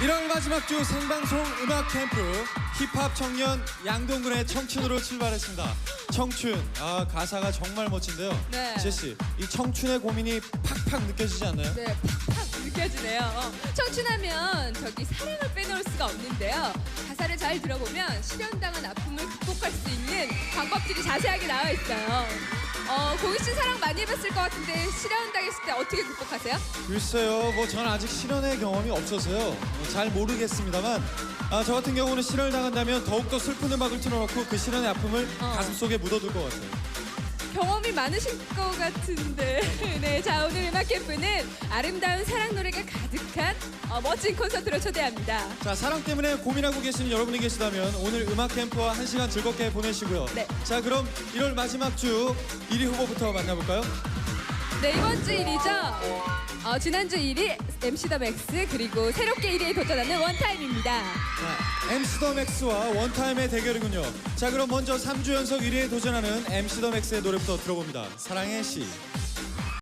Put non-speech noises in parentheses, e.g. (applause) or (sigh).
1월 마지막 주 생방송 음악 캠프 힙합 청년 양동근의 청춘으로 출발했습니다. 청춘, 아 가사가 정말 멋진데요. 네. 제시, 이 청춘의 고민이 팍팍 느껴지지 않나요? 네, 팍팍 느껴지네요. 어, 청춘하면 저기 사랑을 빼놓을 수가 없는데요. 가사를 잘 들어보면 실현당한 아픔을 극복할 수 있는 방법들이 자세하게 나와 있어요. 어, 고희 씨 사랑 많이 해봤을 것 같은데 실현 당했을 때 어떻게 극복하세요? 글쎄요, 뭐 저는 아직 실현의 경험이 없어서요. 뭐잘 모르겠습니다만, 아, 저 같은 경우는 실현을 당한다면 더욱더 슬픈 음악을 틀어놓고 그 실현의 아픔을 어. 가슴속에 묻어둘 것 같아요. 경험이 많으실 것 같은데. (laughs) 네, 자 오늘 음악 캠프는 아름다운 사랑 노래가 가득한 어, 멋진 콘서트로 초대합니다. 자, 사랑 때문에 고민하고 계시는 여러분이 계시다면 오늘 음악 캠프와 한 시간 즐겁게 보내시고요. 네. 자, 그럼 1월 마지막 주 1위 후보부터 만나볼까요? 네 이번 주 1위죠. 어, 지난주 1위 MC 더 맥스 그리고 새롭게 1위에 도전하는 원타임입니다. 자, MC 더 맥스와 원타임의 대결이군요. 자, 그럼 먼저 3주 연속 1위에 도전하는 MC 더 맥스의 노래부터 들어봅니다. 사랑의 시.